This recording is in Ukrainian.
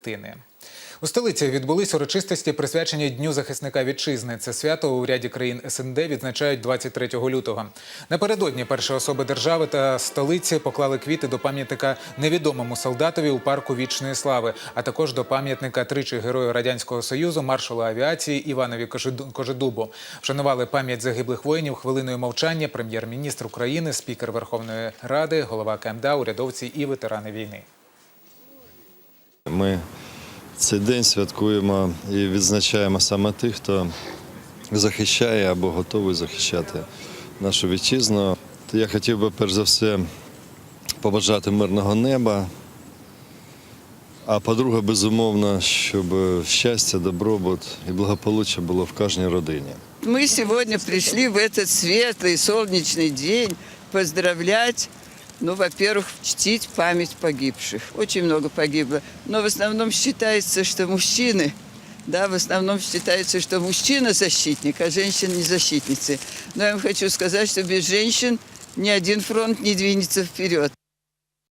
Тини. У столиці відбулись урочистості, присвячені Дню захисника вітчизни. Це свято у ряді країн СНД відзначають 23 лютого. Напередодні перші особи держави та столиці поклали квіти до пам'ятника невідомому солдатові у парку вічної слави, а також до пам'ятника тричі герою радянського союзу, маршалу авіації Іванові Кожеду- Кожедубу. Вшанували пам'ять загиблих воїнів хвилиною мовчання. Прем'єр-міністр України, спікер Верховної Ради, голова КМДА, урядовці і ветерани війни. Ми цей день святкуємо і відзначаємо саме тих, хто захищає або готовий захищати нашу вітчизну. То я хотів би перш за все побажати мирного неба. А по-друге, безумовно, щоб щастя, добробут і благополуччя було в кожній родині. Мы сегодня пришли в этот светлый солнечный день поздравлять, ну, во-первых, чтить память погибших. Очень много погибло. Но в основном считается, что мужчины, да, в основном считается, что мужчина защитник, а женщина не защитницы. Но я вам хочу сказать, что без женщин ни один фронт не двинется вперед.